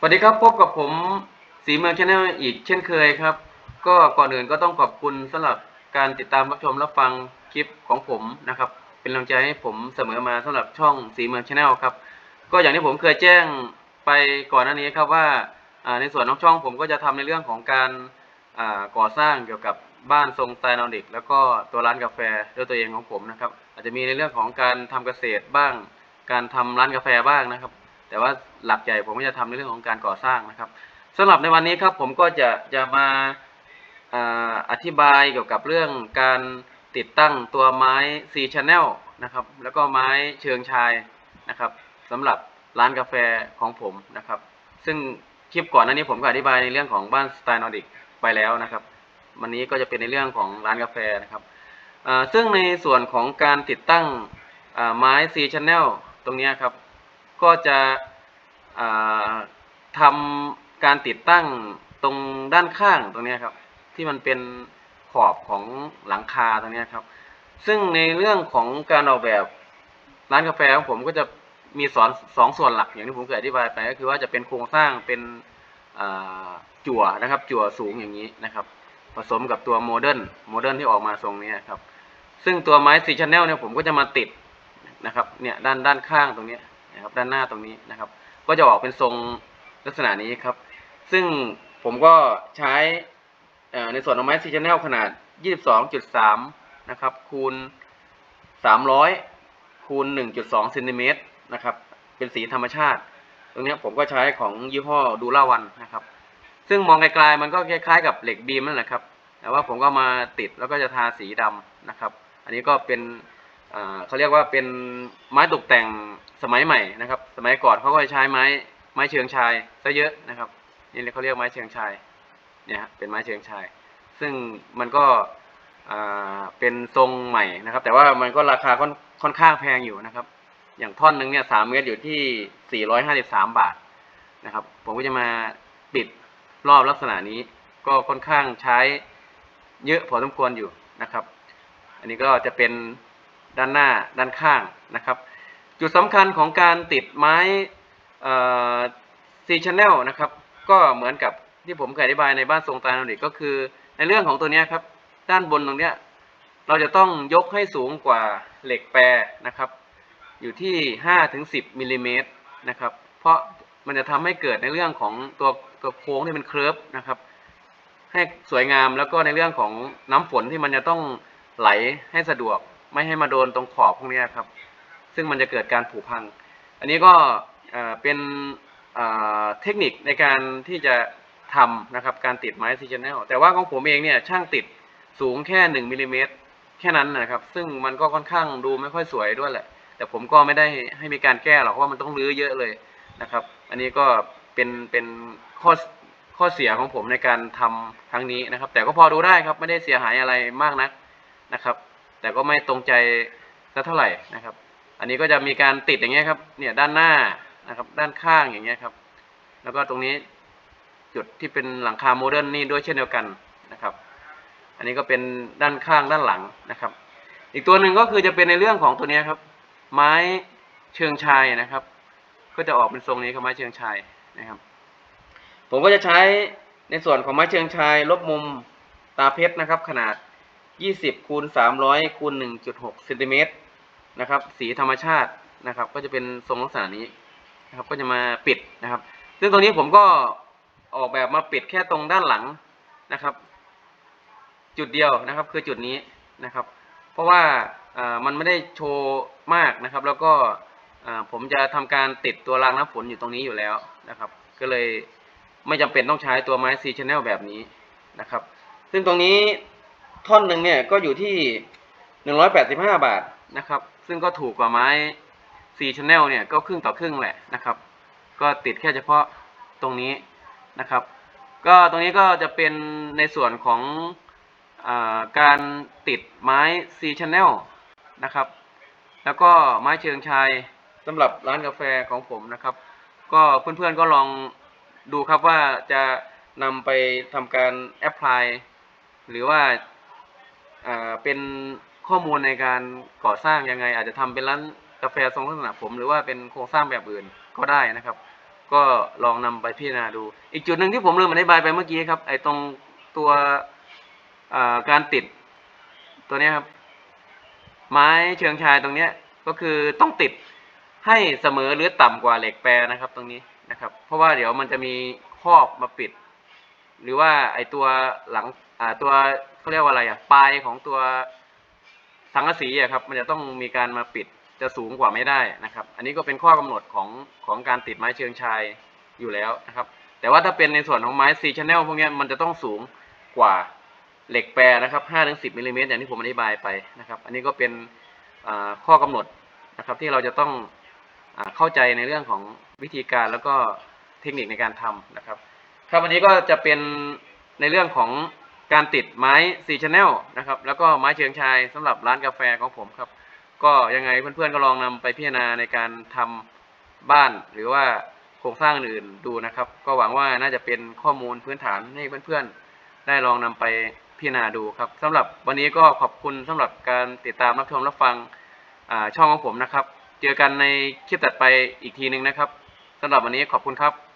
สวัสดีครับพบกับผมสีเมืองชาแนลอีกเช่นเคยครับ ก็ก่อนอื่นก็ต้องขอบคุณสำหรับการติดตามรับชมรับฟังคลิปของผมนะครับ เป็นกำลังใจให้ผมเสมอมาสำหรับช่องสีเมืองชาแนลครับ ก็อย่างที่ผมเคยแจ้งไปก่อนหน้านี้ครับว่าในส่วนของช่องผมก็จะทำในเรื่องของการก่อสร้างเกี่ยวกับบ้านทรงสไตล์นอร์ดิกแล้วก็ตัวร้านกาแฟด้วยตัวเองของผมนะครับ อาจจะมีในเรื่องของการทำเกษตรบ้าง การทำร้านกาแฟบ้างนะครับ แต่ว่าหลักใหญ่ผมก็จะทำในเรื่องของการก่อสร้างนะครับสำหรับในวันนี้ครับผมก็จะจะมาอธิบายเกี่ยวกับเรื่องการติดตั้งตัวไม้ C channel นะครับ แล้วก็ไม้เชิงชายนะครับสำหรับร้านกาแฟของผมนะครับ ซึ่งคลิปก่อนหน้านี้ผมก็อธิบายในเรื่องของบ้านสไตล์นอร์ดิกไปแล้วนะครับ วันนี้ก็จะเป็นในเรื่องของร้านกาแฟนะครับซึ่งในส่วนของการติดตั้งไม้ C channel ตรงนี้ครับ ก็จะ ทำการติดตั้งตรงด้านข้างตรงนี้ครับ ที่มันเป็นขอบของหลังคาตรงนี้ครับ ซึ่งในเรื่องของการออกแบบร้านกาแฟของผมก็จะมีสอนสองส่วนหลักอย่างที่ผมเคยอธิบายไปก็คือว่าจะเป็นโครงสร้างเป็นจั่วนะครับ จั่วสูงอย่างนี้นะครับ ผสมกับตัวโมเดิร์นโมเดิร์นที่ออกมาทรงนี้ครับ ซึ่งตัวไม้สีชแนลเนี่ยผมก็จะมาติดนะครับเนี่ยด้านด้านข้างตรงนี้นะครับด้านหน้าตรงนี้นะครับ ก็จะออกเป็นทรงลักษณะนี้ครับ ซึ่งผมก็ใช้ในส่วนของไม้ซีชแนลขนาด 22.3 นะครับ คูณ 300 คูณ 1.2เซนติเมตรนะครับ เป็นสีธรรมชาติ ตรงนี้ผมก็ใช้ของยี่ห้อดูล่าวันนะครับ ซึ่งมองไกลๆมันก็คล้ายๆกับเหล็กบีมนั่นแหละครับ แต่ว่าผมก็มาติดแล้วก็จะทาสีดำนะครับ อันนี้ก็เป็น เขาเรียกว่าเป็นไม้ตกแต่งสมัยใหม่นะครับ สมัยก่อนเขาก็ใช้ไม้ไม้เชิงชายซะเยอะนะครับนี่เขาเรียกไม้เชิงชายเนี่ยเป็นไม้เชิงชาย ซึ่งมันก็เป็นทรงใหม่นะครับ แต่ว่ามันก็ราคาค่อนค่อนข้างแพงอยู่นะครับ อย่างท่อนหนึ่งเนี่ยสามเมตรอยู่ที่สี่ร้อยห้าสิบสามบาทนะครับ ผมก็จะมาปิดรอบลักษณะนี้ก็ค่อนข้างใช้เยอะพอสมควรอยู่นะครับ อันนี้ก็จะเป็น ด้านหน้าด้านข้างนะครับ จุดสำคัญของการติดไม้ซีชันแนลนะครับก็เหมือนกับที่ผมเคยอธิบายในบ้านทรงตาโนดิกก็คือในเรื่องของตัวนี้ครับ ด้านบนตรงเนี้ยเราจะต้องยกให้สูงกว่าเหล็กแปรนะครับ อยู่ที่5ถึง10มิลลิเมตรนะครับ เพราะมันจะทำให้เกิดในเรื่องของตัวตัวโค้งที่เป็นเคิร์ฟนะครับ ให้สวยงามแล้วก็ในเรื่องของน้ำฝนที่มันจะต้องไหลให้สะดวก ไม่ให้มาโดนตรงขอบพวกนี้ครับ ซึ่งมันจะเกิดการผุพัง อันนี้ก็เป็นเทคนิคในการที่จะทำนะครับการติดไม้ซีชันแนลแต่ว่าของผมเองเนี่ยช่างติดสูงแค่หนึ่งมิลลิเมตรแค่นั้นนะครับ ซึ่งมันก็ค่อนข้างดูไม่ค่อยสวยด้วยแหละ แต่ผมก็ไม่ได้ให้มีการแก้หรอกเพราะว่ามันต้องรื้อเยอะเลยนะครับ อันนี้ก็เป็นเป็นข้อข้อเสียของผมในการทำครั้งนี้นะครับ แต่ก็พอดูได้ครับไม่ได้เสียหายอะไรมากนักนะครับ แต่ก็ไม่ตรงใจสักเท่าไหร่นะครับ อันนี้ก็จะมีการติดอย่างเงี้ยครับ เนี่ยด้านหน้านะครับ ด้านข้างอย่างเงี้ยครับ แล้วก็ตรงนี้จุดที่เป็นหลังคาโมเดิร์นนี่ด้วยเช่นเดียวกันนะครับ อันนี้ก็เป็นด้านข้างด้านหลังนะครับ อีกตัวหนึ่งก็คือจะเป็นในเรื่องของตัวนี้ครับ ไม้เชิงชายนะครับ ก็จะออกเป็นทรงนี้ครับไม้เชิงชายนะครับ ผมก็จะใช้ในส่วนของไม้เชิงชายลบมุมตาเพชรนะครับ ขนาด 20คูณ300คูณ1.6เซนติเมตรนะครับ สีธรรมชาตินะครับ ก็จะเป็นทรงลักษณะนี้นะครับ ก็จะมาปิดนะครับ ซึ่งตรงนี้ผมก็ออกแบบมาปิดแค่ตรงด้านหลังนะครับ จุดเดียวนะครับ คือจุดนี้นะครับ เพราะว่าามันไม่ได้โชว์มากนะครับ แล้วก็ผมจะทำการติดตัวรางน้ำฝนอยู่ตรงนี้อยู่แล้วนะครับ ก็เลยไม่จำเป็นต้องใช้ตัวไม้ C channel แบบนี้นะครับ ซึ่งตรงนี้ ท่อนหนึ่งเนี่ยก็อยู่ที่185บห้าบาทนะครับ ซึ่งก็ถูกกว่าไม้ C channel เนี่ยก็ครึ่งต่อครึ่งแหละนะครับ ก็ติดแค่เฉพาะตรงนี้นะครับ ก็ตรงนี้ก็จะเป็นในส่วนของอาการติดไม้ C channel นะครับ แล้วก็ไม้เชิงชายสำหรับร้านกาแฟของผมนะครับ ก็เพื่อนๆก็ลองดูครับว่าจะนำไปทำการแอพพลายหรือว่า อ่าเป็นข้อมูลในการก่อสร้างยังไง อาจจะทำเป็นร้านกาแฟทรงลักษณะผม หรือว่าเป็นโครงสร้างแบบอื่นก็ได้นะครับ ก็ลองนำไปพิจารณาดู อีกจุดหนึ่งที่ผมลืมอธิบายไปเมื่อกี้ครับไอ้ตรงตัวการติดตัวนี้ครับ ไม้เชิงชายตรงเนี้ยก็คือต้องติดให้เสมอหรือต่ำกว่าเหล็กแปรนะครับ ตรงนี้นะครับ เพราะว่าเดี๋ยวมันจะมีครอบมาปิด หรือว่าไอ้ตัวหลัง ตัวเขาเรียกว่าอะไรอะปลายของตัวสังกะสีอะครับ มันจะต้องมีการมาปิดจะสูงกว่าไม่ได้นะครับ อันนี้ก็เป็นข้อกำหนดของของการติดไม้เชิงชายอยู่แล้วนะครับ แต่ว่าถ้าเป็นในส่วนของไม้ซีชแนลพวกนี้มันจะต้องสูงกว่าเหล็กแปรนะครับ5ถึง10มิลลิเมตรอย่างที่ผมอธิบายไปนะครับ อันนี้ก็เป็นข้อกำหนดนะครับที่เราจะต้องอเข้าใจในเรื่องของวิธีการแล้วก็เทคนิคในการทำนะครับ ครับวันนี้ก็จะเป็นในเรื่องของ การติดไม้ซีชแนลนะครับแล้วก็ไม้เชิงชายสำหรับร้านกาแฟของผมครับ ก็ยังไงเพื่อนๆก็ลองนำไปพิจารณาในการทำบ้านหรือว่าโครงสร้างอื่นดูนะครับ ก็หวังว่าน่าจะเป็นข้อมูลพื้นฐานให้เพื่อนๆ ได้ลองนำไปพิจารณาดูครับสำหรับวันนี้ก็ขอบคุณสำหรับการติดตามรับชมรับฟังช่องของผมนะครับ เจอกันในคลิปตัดไปอีกทีหนึ่งนะครับสำหรับวันนี้ขอบคุณครับ